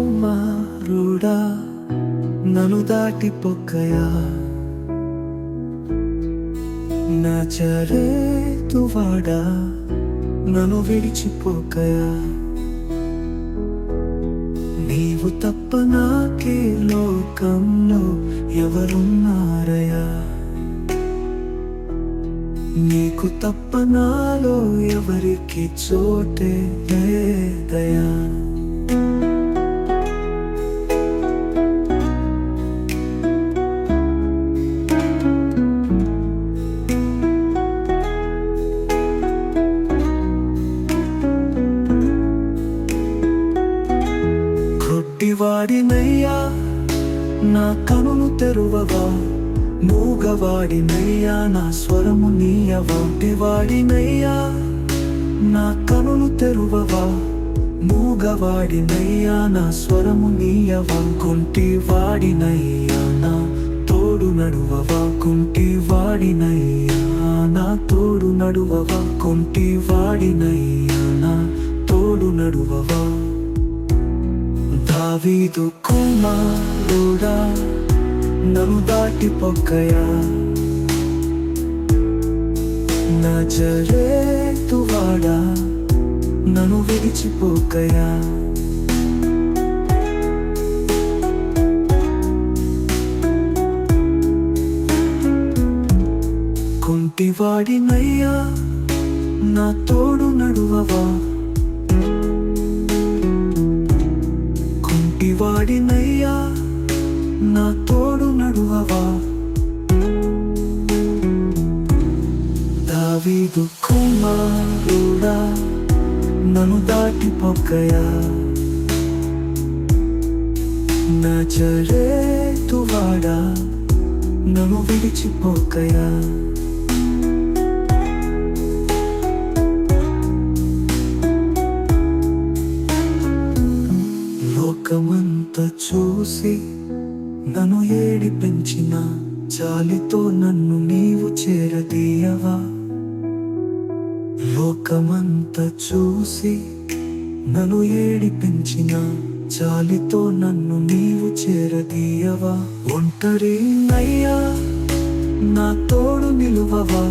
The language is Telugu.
దావీదు కుమారుడా నన్ను దాటిపోకయా నచరేతువాడా నన్ను విడిచిపోకయా నీవు తప్ప నాకే లోకంలో ఎవరున్నారయా? నీకు తప్ప నాలో ఎవరికి చోటే కొట్టివాడినయ్యా నా కనును తెరువవా? మూగవాడినయ్యా నా స్వరము నీయవాటివాడినయ్యా నా కనును తెరువవా? మూగవాడినయ్యా నా స్వరము నీయవా? కుంటి వాడినయ్యా నా తోడు నడువవా? కుంటి వాడినయ్యా నా తోడు నడువవా? కుంటి వాడినయ్యా నా తోడు నడువవా? కుమారుడా నన్ను దాటిపోకయా నజరేతువాడా నన్ను విడిచిపోకయా కుంటివాడినయ్యా నా తోడు నడువవా? వాడినయ్యా నా తోడు నడువవా? దావీదు కుమారుడా నన్ను దాటిపోకయా నజరేతువాడా నన్ను విడిచిపోకయా చూసి నన్ను ఏడి పెంచిన జాలితో నన్ను నీవు చేరదీయవా? లోకమంత చూసి నన్ను ఏడి పెంచిన జాలితో నన్ను నీవు చేరదీయవా? ఒంటరి నయ్యా నా తోడు నిలువవా?